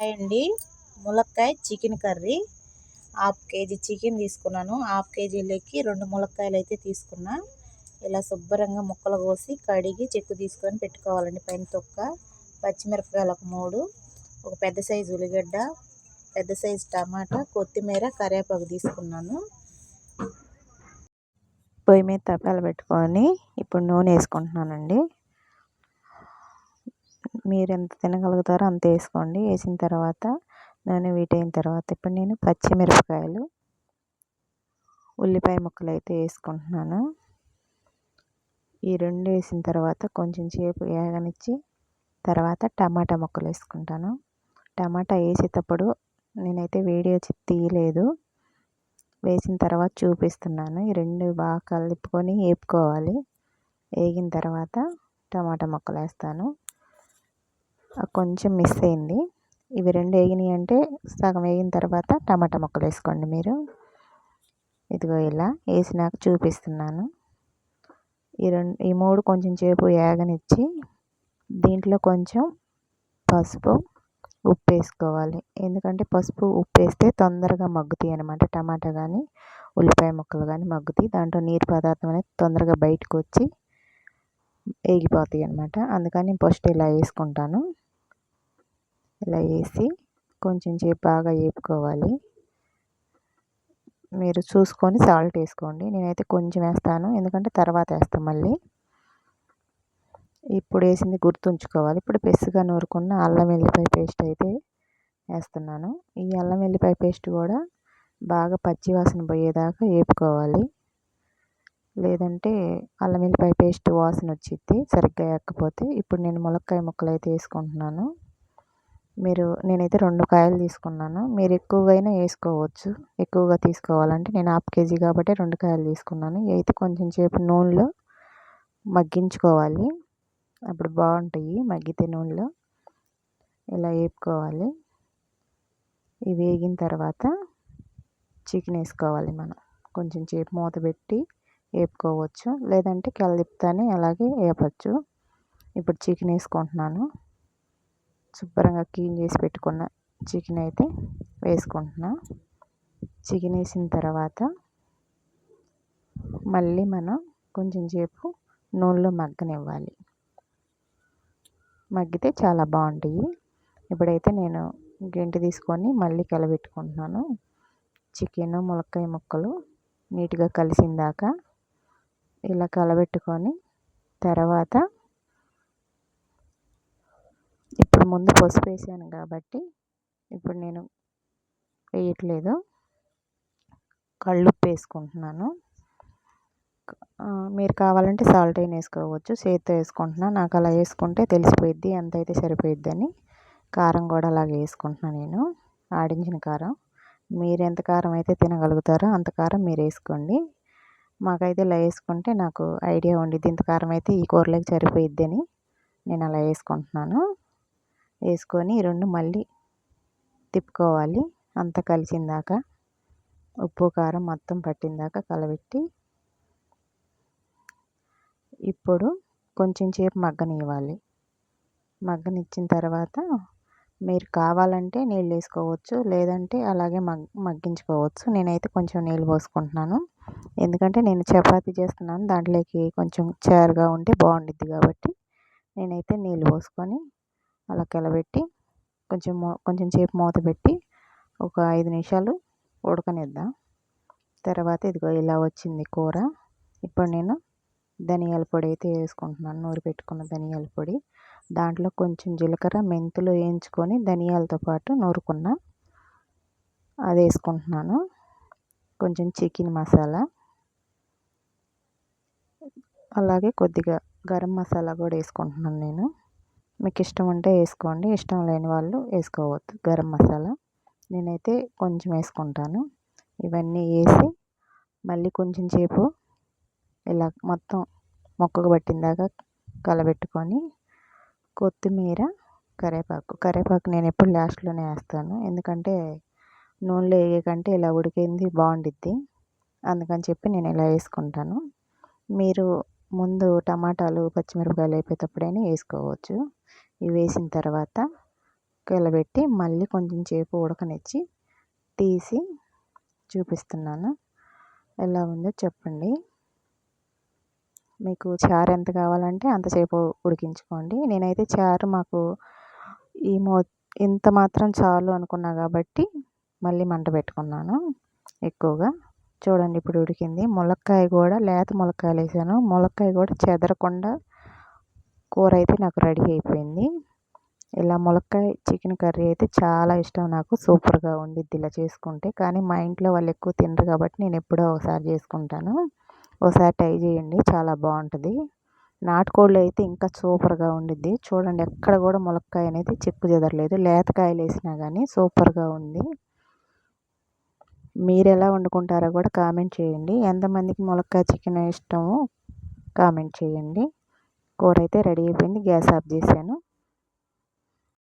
Hi అండి. ములక్కాయ chicken curry. Half KG chicken తీసుకున్నాను. హాఫ్ కేజీలోకి రెండు ములక్కాయలు అయితే తీసుకున్నా. ఇలా శుభ్రంగా ముక్కలు కోసి కడిగి చెక్కు తీసుకొని పెట్టుకోవాలండి పైన తొక్క. పచ్చిమిరపకాయలు ఒక మూడు. ఒక పెద్ద సైజు ఉల్లిగడ్డ. పెద్ద సైజు టమాటా. కొత్తిమీర కరివేపాకు తీసుకున్నాను. పొయ్యి మీద తపాలు పెట్టుకొని ఇప్పుడు నూనె వేసుకుంటున్నానండి. మీరు ఎంత తినగలుగుతారో అంత వేసుకోండి. వేసిన తర్వాత నూనె వీటైన తర్వాత ఇప్పుడు నేను పచ్చిమిరపకాయలు ఉల్లిపాయ ముక్కలు అయితే వేసుకుంటున్నాను. ఈ రెండు వేసిన తర్వాత కొంచెం సేపు వేగనిచ్చి తర్వాత టమాటా ముక్కలు వేసుకుంటాను. టమాటా వేసేటప్పుడు నేనైతే వీడియో తీయలేదు. వేసిన తర్వాత చూపిస్తున్నాను. ఈ రెండు బాగా కలుపుకొని వేపుకోవాలి. వేగిన తర్వాత టమాటా ముక్కలు వేస్తాను. కొంచెం మిస్ అయింది. ఇవి రెండు వేగినాయి అంటే సగం వేగిన తర్వాత టమాటా ముక్కలు వేసుకోండి మీరు. ఇదిగో ఇలా వేసినాక చూపిస్తున్నాను. ఈ రెండు ఈ మూడు కొంచెం సేపు వేగనిచ్చి దీంట్లో కొంచెం పసుపు ఉప్పు వేసుకోవాలి. ఎందుకంటే పసుపు ఉప్పు వేస్తే తొందరగా మగ్గుతాయి అనమాట టమాటా కానీ ఉల్లిపాయ ముక్కలు కానీ మగ్గుతాయి. దాంట్లో నీరు పదార్థం అనేది తొందరగా బయటకు వచ్చి వేగిపోతాయి అనమాట అందుకని ఫస్ట్ ఇలా వేసుకుంటాను. ఇలా వేసి కొంచెం సేపు బాగా వేపుకోవాలి మీరు చూసుకొని సాల్ట్ వేసుకోండి. నేనైతే కొంచెం వేస్తాను. ఎందుకంటే తర్వాత వేస్తాను మళ్ళీ. ఇప్పుడు వేసింది గుర్తుంచుకోవాలి. ఇప్పుడు పెసుగా నూరుకున్న అల్లం వెల్లిపాయ పేస్ట్ అయితే వేస్తున్నాను. ఈ అల్లం వెల్లిపాయ పేస్ట్ కూడా బాగా పచ్చి వాసన పోయేదాకా వేపుకోవాలి లేదంటే అల్లం వెల్లిపాయ పేస్ట్ వాసన వచ్చిద్ది సరిగ్గా వేయకపోతే ఇప్పుడు నేను ములక్కాయ ముక్కలు అయితే వేసుకుంటున్నాను. మీరు నేనైతే రెండు కాయలు తీసుకున్నాను. మీరు ఎక్కువగా వేసుకోవచ్చు. ఎక్కువగా తీసుకోవాలంటే నేను హాఫ్ కేజీ కాబట్టి రెండు కాయలు తీసుకున్నాను. అయితే కొంచెం సేపు నూనెలో మగ్గించుకోవాలి. అప్పుడు బాగుంటాయి. మగ్గితే నూనెలో ఇలా వేపుకోవాలి. ఇవి వేగిన తర్వాత చికెన్ వేసుకోవాలి మనం. కొంచెం సేపు మూత పెట్టి వేపుకోవచ్చు. లేదంటే కలదిప్తానే అలాగే వేపచ్చు ఇప్పుడు చికెన్ వేసుకుంటున్నాను. శుభ్రంగా క్లీన్ చేసి పెట్టుకున్న చికెన్ అయితే వేసుకుంటున్నా. చికెన్ వేసిన తర్వాత మళ్ళీ మనం కొంచెం సేపు నూనెలో మగ్గనివ్వాలి. మగ్గితే చాలా బాగుంటాయి. ఇప్పుడైతే నేను గెంటి తీసుకొని మళ్ళీ కలబెట్టుకుంటున్నాను. చికెన్ ములక్కాయ ముక్కలు నీట్గా కలిసిందాక ఇలా కలబెట్టుకొని తర్వాత ఇప్పుడు ముందు పసుపు వేసాను కాబట్టి ఇప్పుడు నేను వేయట్లేదు. కళ్ళుప్పు వేసుకుంటున్నాను. మీరు కావాలంటే సాల్ట్ అయినా వేసుకోవచ్చు చేతితో వేసుకుంటున్నాను నాకు అలా వేసుకుంటే తెలిసిపోయిద్ది ఎంత అయితే సరిపోయిద్దని కారం కూడా అలాగే వేసుకుంటున్నాను నేను. ఆడించిన కారం. మీరు ఎంత కారం అయితే తినగలుగుతారో అంత కారం మీరు వేసుకోండి. మాకైతే ఇలా వేసుకుంటే నాకు ఐడియా ఉండిద్ది. ఇంత కారం అయితే ఈ కూరలోకి సరిపోయిద్ది అని నేను అలా వేసుకుంటున్నాను. వేసుకొని రెండు మళ్ళీ తిప్పుకోవాలి. అంతా కలిసిందాక ఉప్పు కారం మొత్తం పట్టిందాక కలబెట్టి ఇప్పుడు కొంచెం సేపు మగ్గనివ్వాలి. మగ్గనిచ్చిన తర్వాత మీరు కావాలంటే నీళ్ళు వేసుకోవచ్చు లేదంటే అలాగే మగ్ మగ్గించుకోవచ్చు. నేనైతే కొంచెం నీళ్ళు పోసుకుంటున్నాను. ఎందుకంటే నేను చపాతీ చేస్తున్నాను దాంట్లోకి కొంచెం చారుగా ఉంటే బాగుండిద్ది కాబట్టి నేనైతే నీళ్ళు పోసుకొని అలా కలబెట్టి కొంచెం కొంచెం సేపు మూత పెట్టి ఒక ఐదు నిమిషాలు ఉడకనిద్దాం. తర్వాత ఇదిగో ఇలా వచ్చింది కూర. ఇప్పుడు నేను ధనియాల పొడి అయితే వేసుకుంటున్నాను నూరి పెట్టుకున్న ధనియాల పొడి. దాంట్లో కొంచెం జీలకర్ర మెంతులు వేయించుకొని ధనియాలతో పాటు నూరుకున్న అది వేసుకుంటున్నాను. కొంచెం చికెన్ మసాలా. అలాగే కొద్దిగా గరం మసాలా కూడా వేసుకుంటున్నాను నేను. మీకు ఇష్టం ఉంటే వేసుకోండి ఇష్టం లేని వాళ్ళు వేసుకోవద్దు. గరం మసాలా నేనైతే కొంచెం వేసుకుంటాను. ఇవన్నీ వేసి మళ్ళీ కొంచెం సేపు ఇలా మొత్తం మొక్కకు పట్టిందాకా కలబెట్టుకొని కొత్తిమీర కరివేపాకు. కరివేపాకు నేను ఎప్పుడు లాస్ట్లోనే వేస్తాను. ఎందుకంటే నూనెలో వేయకంటే ఇలా ఉడికింది బాగుండిద్ది. అందుకని చెప్పి నేను ఇలా వేసుకుంటాను. మీరు ముందు టమాటాలు పచ్చిమిరపకాయలు అయిపోయేటప్పుడైనా వేసుకోవచ్చు. ఇవి వేసిన తర్వాత కుక్కర్లో మళ్ళీ కొంచెం సేపు ఉడకనిచ్చి తీసి చూపిస్తున్నాను. ఎలా ఉందో చెప్పండి. మీకు చారు ఎంత కావాలంటే అంతసేపు ఉడికించుకోండి. నేనైతే చారు మాకు ఈ మో ఇంత మాత్రం చాలు అనుకున్నా కాబట్టి మళ్ళీ మంట పెట్టుకున్నాను ఎక్కువగా. చూడండి ఇప్పుడు ఉడికింది. ములక్కాయ కూడా లేత ములక్కాయలు వేసాను. ములక్కాయ కూడా చెదరకుండా కూర అయితే నాకు రెడీ అయిపోయింది. ఇలా ములక్కాయ చికెన్ కర్రీ అయితే చాలా ఇష్టం నాకు. సూపర్గా ఉండిద్ది ఇలా చేసుకుంటే. కానీ మా ఇంట్లో వాళ్ళు ఎక్కువ తినరు కాబట్టి నేను ఎప్పుడో ఒకసారి చేసుకుంటాను. ఒకసారి ట్రై చేయండి. చాలా బాగుంటుంది. నాటుకోళ్ళు అయితే ఇంకా సూపర్గా ఉండిద్ది. చూడండి ఎక్కడ కూడా ములక్కాయ అనేది చెక్కు చెదరలేదు. లేతకాయలు వేసినా కానీ సూపర్గా ఉంది. మీరు ఎలా వండుకుంటారో కూడా కామెంట్ చేయండి. ఎంతమందికి ములక్కాయ చికెన్ ఇష్టమో కామెంట్ చేయండి. కూర అయితే రెడీ అయిపోయింది. గ్యాస్ ఆఫ్ చేశాను.